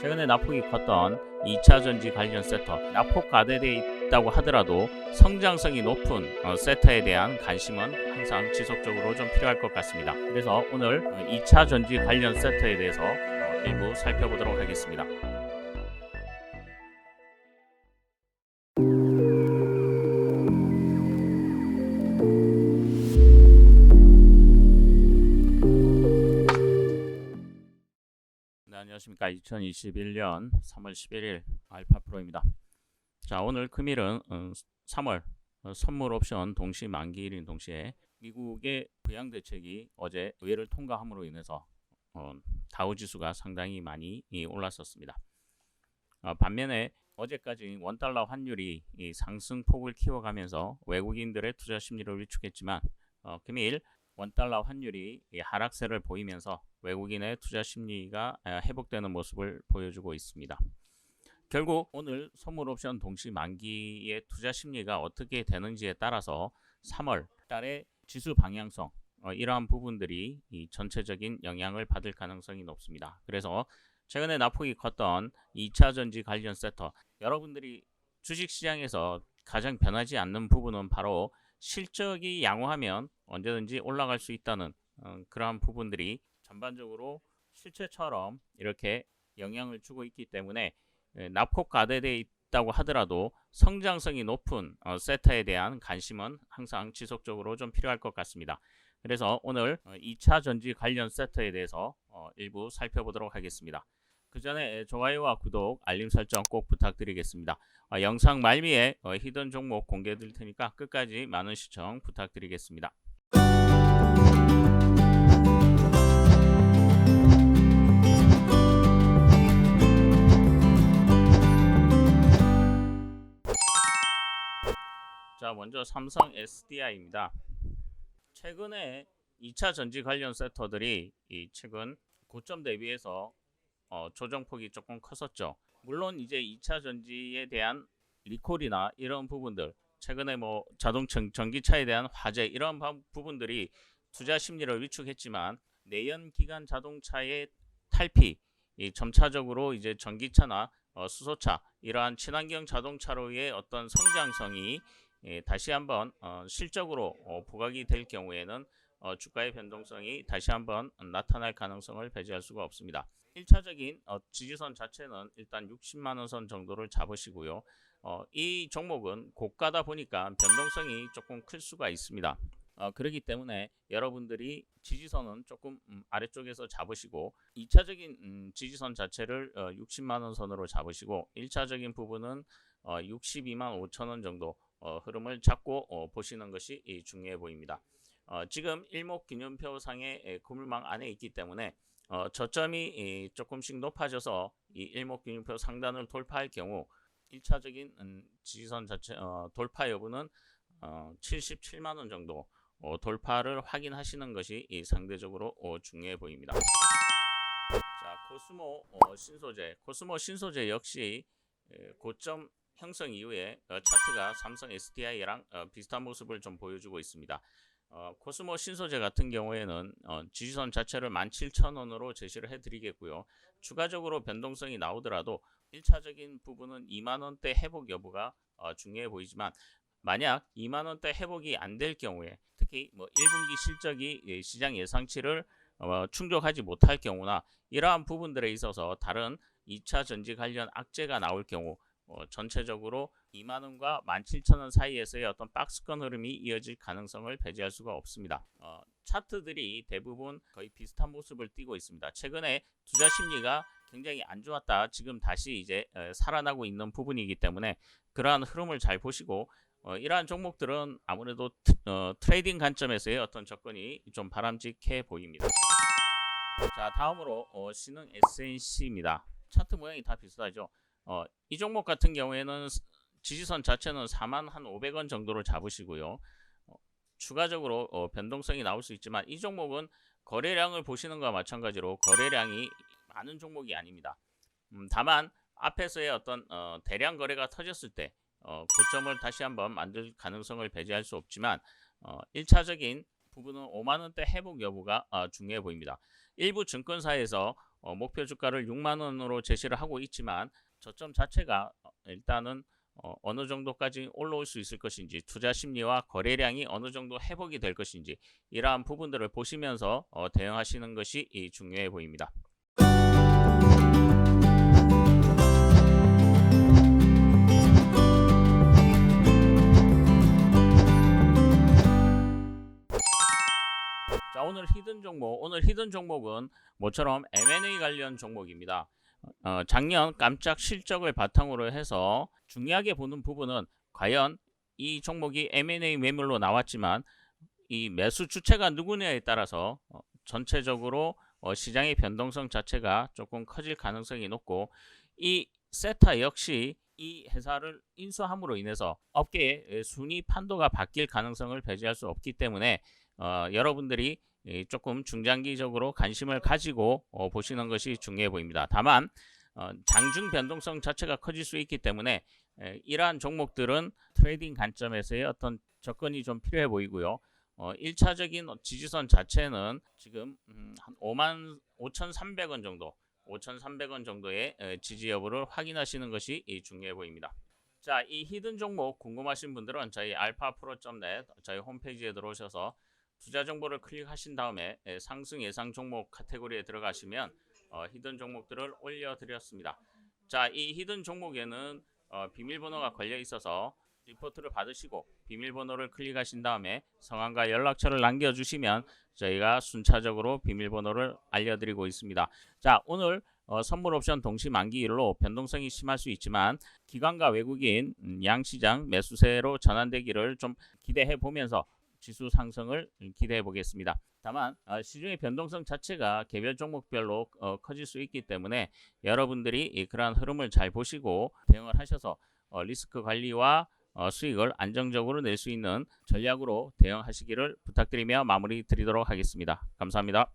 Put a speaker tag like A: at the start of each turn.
A: 최근에 낙폭이 컸던 2차 전지 관련 세터, 낙폭 가대되어 있다고 하더라도 성장성이 높은 어, 세터에 대한 관심은 항상 지속적으로 좀 필요할 것 같습니다. 그래서 오늘 어, 2차 전지 관련 세터에 대해서 어, 일부 살펴보도록 하겠습니다. 안녕하십니까. 2021년 3월 11일 알파 프로입니다. 자, 오늘 금일은 어, 3월 어, 선물 옵션 동시 만기일인 동시에 미국의 부양 대책이 어제 의회를 통과함으로 인해서 어, 다우 지수가 상당히 많이 이, 올랐었습니다. 어, 반면에 어제까지 원달러 환율이 이 상승폭을 키워가면서 외국인들의 투자 심리를 위축했지만 어, 금일 원달러 환율이 이 하락세를 보이면서 외국인의 투자 심리가 아, 회복되는 모습을 보여주고 있습니다. 결국 오늘 선물 옵션 동시 만기의 투자 심리가 어떻게 되는지에 따라서 3월 달의 지수 방향성 어, 이러한 부분들이 이 전체적인 영향을 받을 가능성이 높습니다. 그래서 최근에 낙폭이 컸던 2차 전지 관련 세터 여러분들이 주식 시장에서 가장 변하지 않는 부분은 바로 실적이 양호하면 언제든지 올라갈 수 있다는 어, 그러한 부분들이 전반적으로 실체처럼 이렇게 영향을 주고 있기 때문에 예, 낙폭 가대되어 있다고 하더라도 성장성이 높은 어, 세터에 대한 관심은 항상 지속적으로 좀 필요할 것 같습니다. 그래서 오늘 어, 2차 전지 관련 세터에 대해서 어, 일부 살펴보도록 하겠습니다. 그 전에 좋아요와 구독, 알림 설정 꼭 부탁드리겠습니다. 어, 영상 말미에 어, 히든 종목 공개해 드릴 테니까 끝까지 많은 시청 부탁드리겠습니다. 자, 먼저 삼성 SDI입니다. 최근에 2차 전지 관련 세터들이 이 최근 고점 대비해서 어, 조정폭이 조금 컸었죠. 물론 이제 2차 전지에 대한 리콜이나 이런 부분들, 최근에 뭐 자동차 전기차에 대한 화재 이런 바- 부분들이 투자 심리를 위축했지만 내연 기관 자동차의 탈피, 이 점차적으로 이제 전기차나 어, 수소차 이러한 친환경 자동차로의 어떤 성장성이 예, 다시 한번 어, 실적으로 어, 부각이 될 경우에는 어, 주가의 변동성이 다시 한번 나타날 가능성을 배제할 수가 없습니다. 1차적인 어, 지지선 자체는 일단 60만 원 선 정도를 잡으시고요. 어, 이 종목은 고가다 보니까 변동성이 조금 클 수가 있습니다. 어, 그렇기 때문에 여러분들이 지지선은 조금 음, 아래쪽에서 잡으시고 2차적인 음, 지지선 자체를 어, 60만 원 선으로 잡으시고 1차적인 부분은 어, 62만 5천 원 정도 어, 흐름을 잡고 어, 보시는 것이 이, 중요해 보입니다. 어, 지금 일목균형표상의 에, 그물망 안에 있기 때문에 어, 저점이 이, 조금씩 높아져서 이 일목균형표 상단을 돌파할 경우 1차적인 음, 지지선 자체 어, 돌파 여부는 어, 77만 원 정도 어, 돌파를 확인하시는 것이 이, 상대적으로 어, 중요해 보입니다. 자, 코스모 어, 신소재, 코스모 신소재 역시 에, 고점 형성 이후에 어, 차트가 삼성 SDI랑 어, 비슷한 모습을 좀 보여주고 있습니다. 어, 코스모 신소재 같은 경우에는 어, 지지선 자체를 17,000원으로 제시를 해드리겠고요. 추가적으로 변동성이 나오더라도 1차적인 부분은 2만원대 회복 여부가 어, 중요해 보이지만 만약 2만원대 회복이 안 될 경우에 특히 뭐 1분기 실적이 예, 시장 예상치를 어, 충족하지 못할 경우나 이러한 부분들에 있어서 다른 2차 전지 관련 악재가 나올 경우 어, 전체적으로 2만 원과 17,000원 사이에서의 어떤 박스권 흐름이 이어질 가능성을 배제할 수가 없습니다. 어, 차트들이 대부분 거의 비슷한 모습을 띠고 있습니다. 최근에 투자 심리가 굉장히 안 좋았다. 지금 다시 이제 에, 살아나고 있는 부분이기 때문에 그러한 흐름을 잘 보시고 어, 이러한 종목들은 아무래도 트, 어, 트레이딩 관점에서의 어떤 접근이 좀 바람직해 보입니다. 자 다음으로 어, 신흥 SNC입니다. 차트 모양이 다 비슷하죠. 어, 이 종목 같은 경우에는 스- 지지선 자체는 4만 한 500원 정도를 잡으시고요. 어, 추가적으로 어, 변동성이 나올 수 있지만 이 종목은 거래량을 보시는 것과 마찬가지로 거래량이 많은 종목이 아닙니다. 음, 다만 앞에서의 어떤 어, 대량 거래가 터졌을 때 어, 고점을 다시 한번 만들 가능성을 배제할 수 없지만 어, 1차적인 부분은 5만 원대 회복 여부가 어, 중요해 보입니다. 일부 증권사에서 어, 목표 주가를 6만 원으로 제시를 하고 있지만 저점 자체가 어, 일단은 어, 어느 정도까지 올라올 수 있을 것인지 투자 심리와 거래량이 어느 정도 회복이 될 것인지 이러한 부분들을 보시면서 어, 대응하시는 것이 이 중요해 보입니다. 자 오늘 히든 종목 오늘 히든 종목은 모처럼 M&A 관련 종목입니다. 어, 작년 깜짝 실적을 바탕으로 해서 중요하게 보는 부분은 과연 이 종목이 M&A 매물로 나왔지만 이 매수 주체가 누구냐에 따라서 어, 전체적으로 어, 시장의 변동성 자체가 조금 커질 가능성이 높고 이 세타 역시 이 회사를 인수함으로 인해서 업계의 순위 판도가 바뀔 가능성을 배제할 수 없기 때문에 어, 여러분들이 이 조금 중장기적으로 관심을 가지고 어, 보시는 것이 중요해 보입니다. 다만 어, 장중 변동성 자체가 커질 수 있기 때문에 에, 이러한 종목들은 트레이딩 관점에서의 어떤 접근이 좀 필요해 보이고요. 어, 1차적인 지지선 자체는 지금 음, 한 5만 5,300원 정도, 5,300원 정도의 에, 지지 여부를 확인하시는 것이 이 중요해 보입니다. 자, 이 히든 종목 궁금하신 분들은 저희 alphapro.net 저희 홈페이지에 들어오셔서 투자 정보를 클릭하신 다음에 에, 상승 예상 종목 카테고리에 들어가시면 어, 히든 종목들을 올려드렸습니다. 자, 이 히든 종목에는 어, 비밀번호가 걸려 있어서 리포트를 받으시고 비밀번호를 클릭하신 다음에 성함과 연락처를 남겨주시면 저희가 순차적으로 비밀번호를 알려드리고 있습니다. 자, 오늘 어, 선물 옵션 동시 만기일로 변동성이 심할 수 있지만 기관과 외국인 음, 양시장 매수세로 전환되기를 좀 기대해 보면서 지수 상승을 기대해 보겠습니다. 다만 어, 시중의 변동성 자체가 개별 종목별로 어, 커질 수 있기 때문에 여러분들이 이 그러한 흐름을 잘 보시고 대응을 하셔서 어, 리스크 관리와 어, 수익을 안정적으로 낼 수 있는 전략으로 대응하시기를 부탁드리며 마무리 드리도록 하겠습니다. 감사합니다.